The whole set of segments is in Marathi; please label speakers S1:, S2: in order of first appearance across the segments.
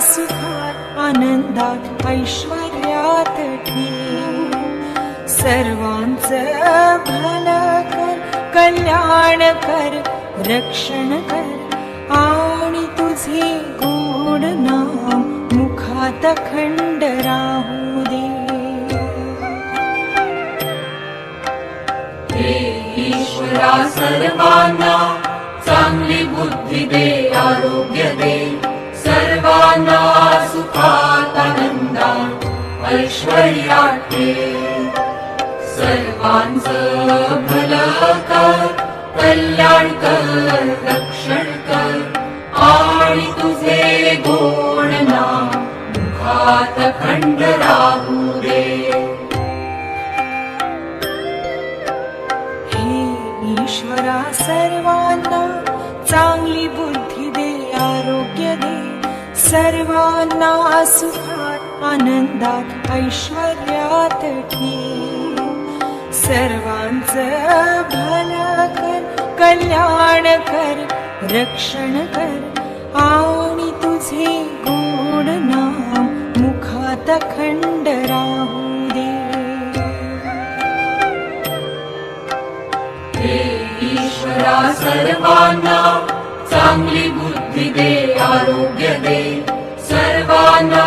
S1: सुखात आनंदात ऐश्वर्यात ठेव. सर्वांचं भलं कर कल्याण कर रक्षण कर. आणि तुझे गोड नाम मुखात खंड राहू दे.
S2: ईश्वरा सर्वांना चांगली बुद्धी दे आरोग्य दे. सर्वांना सुखात आनंदात ऐश्वर्या सर्वांच भल कर कल्याण कर रक्षण कर. आणि तुझे गोड नाम मुखात खंड राहू दे.
S1: हे ईश्वरा सर्वांना चांगली बुद्धी सर्वांना सुखात आनंदात ऐश्वर्यात ठेव सर्वांचं भलं कर कल्याण तुझे गोड नाम मुखात खंड राहू
S2: हे ईश्वरा सर्वांना चांगली बुद्धी दे आरोग्य दे सर्वांना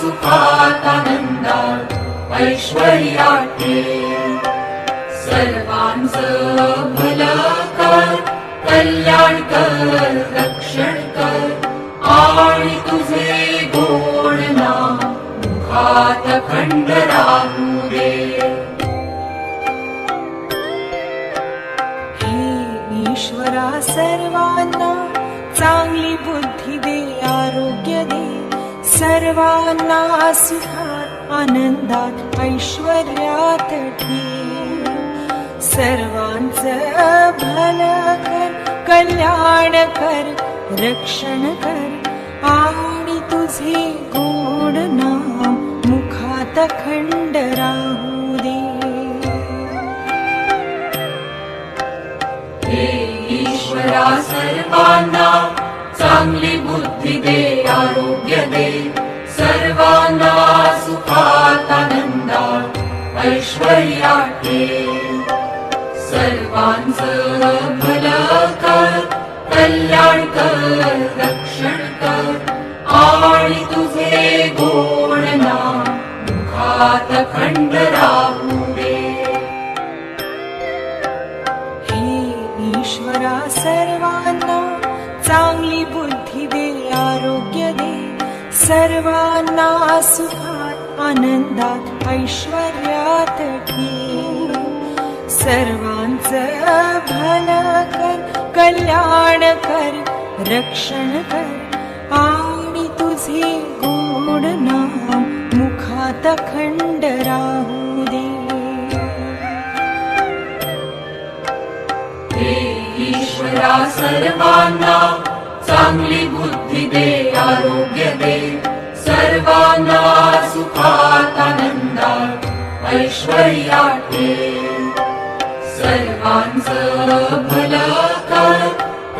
S2: सुखात आनंदात ऐश्वर्या सर्वांच सर्वांचं कर कल्याण कर रक्षण कर आणि तुझे गोड नाम मुखात खंड राहू दे
S1: ईश्वरा सर्वांना चांगली बुद्धी दे आरोग्य दे. सर्वांना सुखात आनंदात ऐश्वर्यात ठेव सर्वांचं भलं कर कल्याण कर रक्षण कर. आणि तुझे गोड नाम मुखात खंड राहू दे.
S2: हे ईश्वरा सर्वांना चांगली बुद्धी दे आरोग्य दे. सर्वांना सुखात आनंदा ऐश्वर्या ठेव सर्वांचं भलं कर कल्याण कर रक्षण कर. आणि तुझे गोड नाम मुखात खंड राहू दे.
S1: हे ईश्वरा सर्वा सर्वांना सुखात आनंदात ऐश्वर्यात ठेव. सर्वांचं भलं कर कल्याण कर रक्षण कर. आणि तुझे गोड नाम मुखात खंड राहू दे.
S2: ईश्वरा सर्वांना चांगली बुद्धी दे आरोग्य ऐश्वर्यात सर्वांच सर्वांचं कर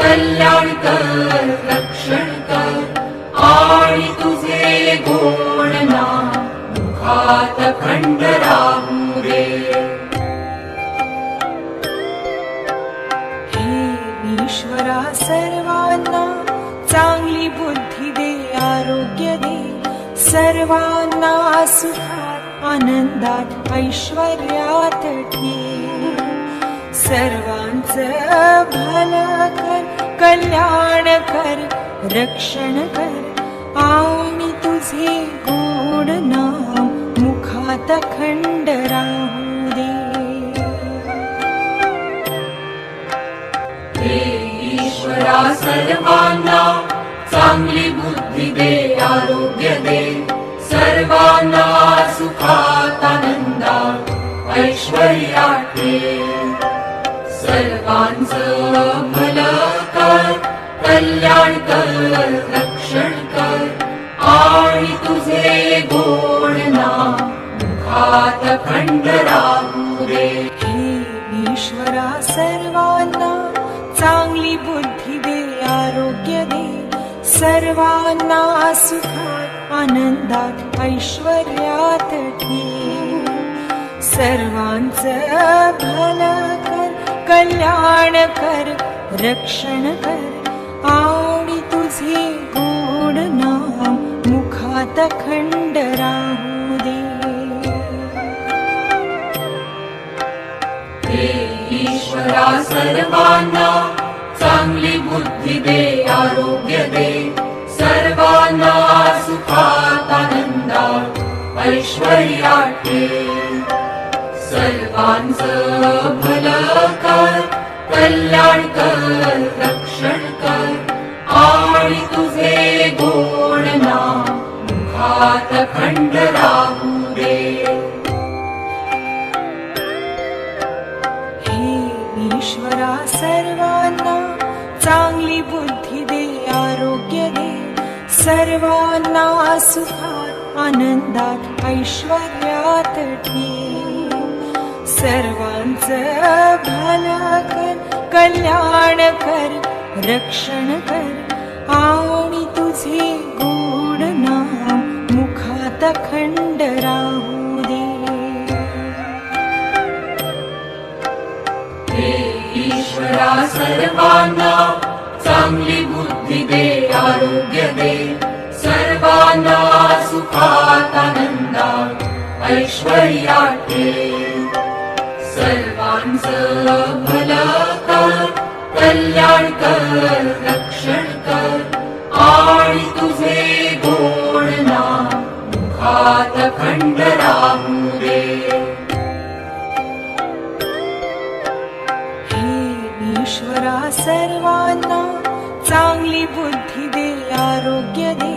S2: कल्याण कर रक्षण कर आणि तुझे गोड ना दुखात खंड राहू दे
S1: हे ईश्वरा सर्वांना चांगली बुद्धी दे आरोग्य दे सर्वांना सुखा आनंदात ऐश्वर्यात ठेव सर्वांचं भलं कर कल्याण कर रक्षण तुझे गोड नाम मुखात खंड राहू दे.
S2: हे ईश्वरा सर्वांना चांगली बुद्धी दे आरोग्य दे सर्वांना सुखात आनंदा ऐश्वर्या सर्वांच भल कर कल्याण कर रक्षण कर आणि तुझे गोड नाम खंड राहू दे
S1: ईश्वरा
S2: सर्वांना
S1: चांगली बुद्धी दे आरोग्य दे। सर्वांना सुखा ऐश्वर्यात आणि तुझे गोड नाम मुखात खंड राहू दे.
S2: ईश्वरा सर्वांना चांगली बुद्धी दे आरोग्य दे. सर्वांना सुखात ऐश्वर्याटे सर्वांच भल सर्वांचं कर कल्याण कर रक्षण कर आणि तुझे गोड ना मुखात खंड राहू दे.
S1: हे ईश्वरा सर्वांना चांगली बुद्धी दे आरोग्य दे सर्वांना सुखात आनंदात ऐश्वर्यात ठेव सर्वांचं आणि तुझे गोड नाम मुखात खंड राहू दे।
S2: हे ईश्वरा सर्वांना चांगली बुद्धी दे आरोग्य दे. सर्वांना सुखात आनंदात ऐश्वर्यात ठेव. सर्वांचं भलं कर कल्याण कर रक्षण कर. आणि तुझे गोड नाम मुखात खंड राहू दे
S1: सर्वांना चांगली बुद्धी दे आरोग्य दे.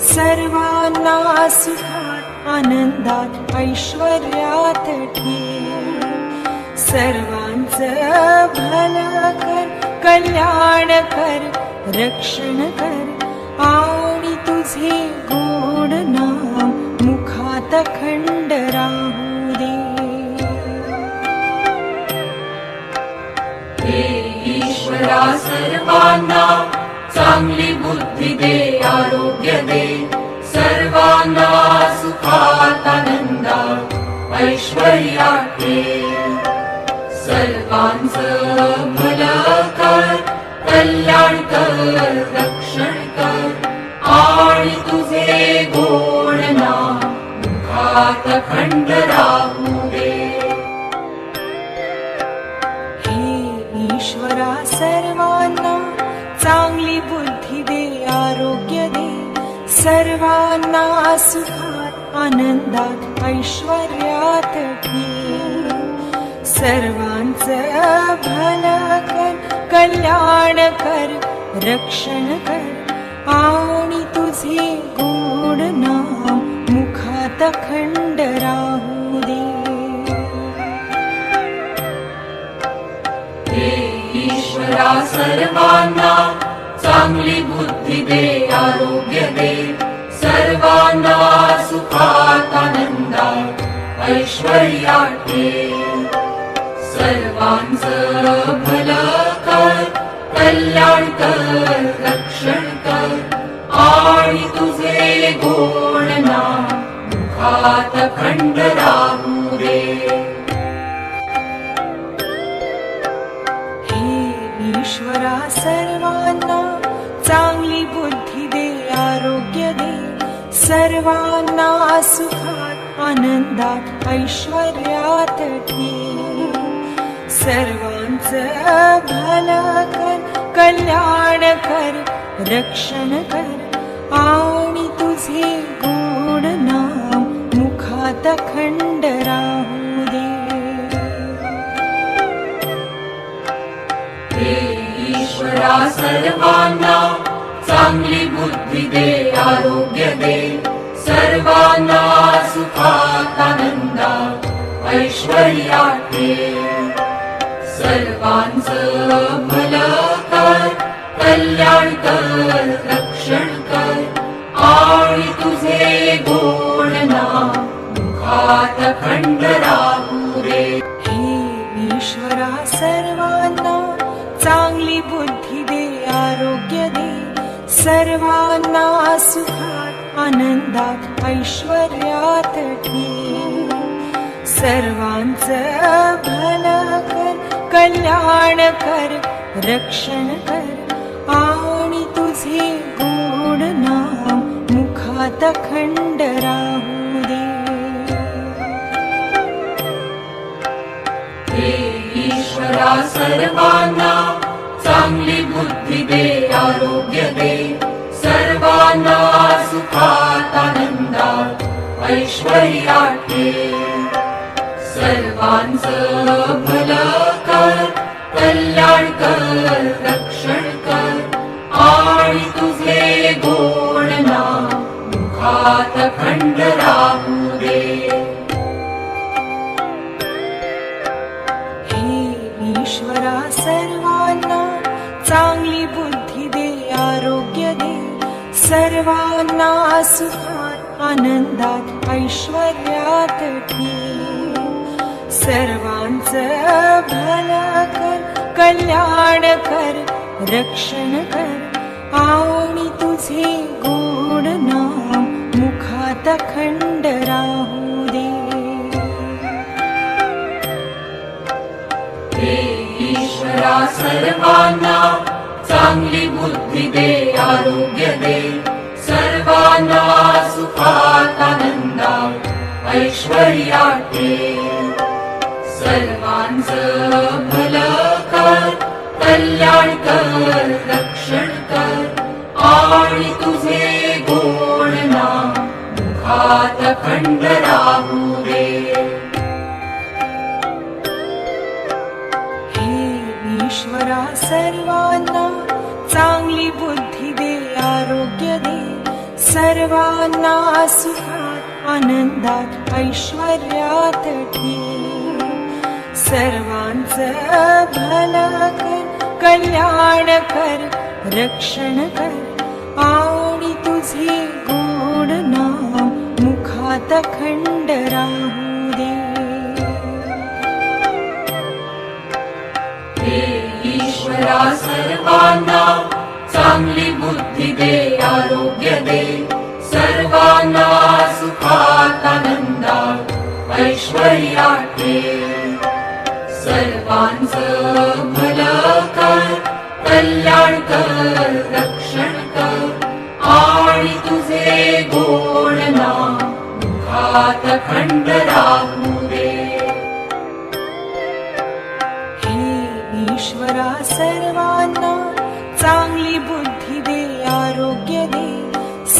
S1: सर्वांना सुखात आनंदात ऐश्वर्यात ठेव सर्वांचं भलं कर कल्याण कर रक्षण कर. आणि तुझे गोड नाम मुखात
S2: खंडरा. सर्वांना चांगली बुद्धी दे आरोग्य दे. सर्वांना सुखात आनंदात ऐश्वर्यात ठेव. सर्वांचं भलं कर कल्याण कर रक्षण कर. आणि तुझे गोड नाम मुखात खंड दे.
S1: हे ईश्वरा सर्वांना सर्वांना सुखात आनंदात ऐश्वर्यात ठेव सर्वांचं भलं कर कल्याण कर रक्षण कर. आणि तुझे गोड नाम मुखात खंड राहू दे.
S2: हे ईश्वरा सर्वांना चांगली बुद्धी दे आरोग्य दे. सर्वांना सुखात आनंदा ऐश्वर्या ठेव. सर्वांचं भलं कर कल्याण कर रक्षण कर. आणि तुझे गोण ना मुखात खंड राहू दे.
S1: ईश्वरा सर्वा सर्वांना सुखात आनंदात ऐश्वर्यात ठेव सर्वांचं भलं कर कल्याण कर रक्षण तुझे गोड नाम मुखात खंड
S2: हे ईश्वरा सर्वांना बुद्धिदे आरोग्यदे सर्वाना सुखातानन्दा ऐश्वर्याते रोग्यते सर्वा सुखातनन्दा ऐश्वर्या सर्वा कल्याण कर मुखात खंड
S1: सर्वांना सुखात आनंदात ऐश्वर्यात ठेव. सर्वांचं भलं कर कल्याण कर रक्षण कर. आणि तुझे गोड नाम मुखात खंड राहू दे.
S2: हे ईश्वरा सर्वांना दे आरोग्य दे सर्वांना सुखात आनंदात ऐश्वर्या ठेव. सर्वांचं भलं कर कल्याण कर कर
S1: सुखात आनंदात ऐश्वर्यात ठेव सर्वांचं भला कर कल्याण कर रक्षण कर. आणि तुझे गोड नाम मुखात खंड राहू दे.
S2: ईश्वरा सर्वांना चांगली बुद्धी दे आरोग्य दे. सर्वांना सुखात आनंदात ऐश्वर्यात ठेव. सर्वांचं भलं कर कल्याण कर रक्षण कर आणि तुझे गोड नाम मुखात खंड राहू दे
S1: हे ईश्वरा सर्वा सर्वांना सुखात आनंदात ऐश्वर्यात ठेव सर्वांचं भलं कर कल्याण कर रक्षण कर आणि खंड राहू दे
S2: ईश्वरा चांगली बुद्धी दे आरोग्य दे. सर्वांना सुखात आनंदा ऐश्वर्या सर्वांचं भलं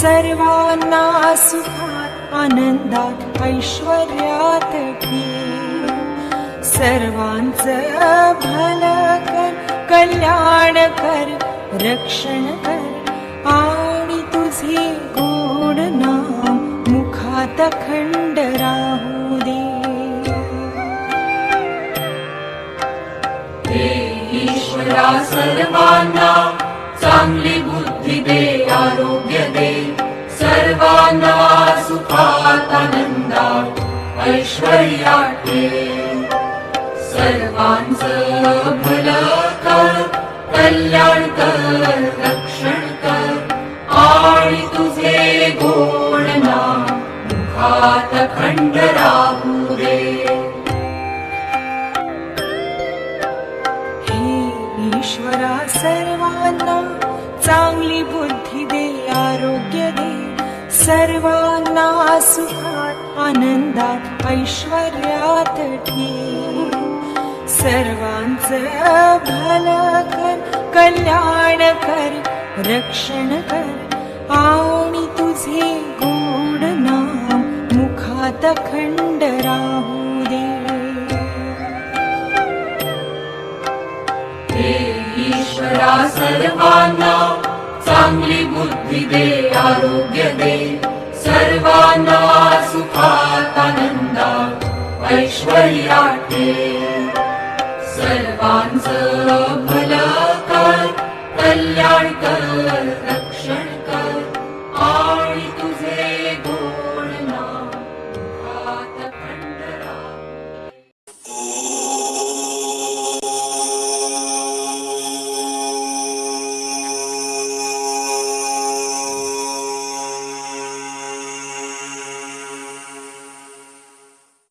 S1: सर्वांना सुखात आनंदात ऐश्वर्यात ठेव सर्वांचं भलं कर कल्याण कर रक्षण कर. आणि तुझे गोड नाम मुखात खंड राहू दे.
S2: हे ईश्वरा सर्वांना सर्वांना सुखात आनंदात ऐश्वर्यात ठेव. सर्वांचं ऐश्वर्यात ठेव सर्वांचं भलं कर कल्याण तुझे गोड नाम मुखात खंड राहू दे।
S1: ईश्वरा सर्वांना चांगली बुद्धी दे आरोग्य दे। सर्वांना सुखात ऐश्वर्या सर्वांचं भलं कर कल्याण कर.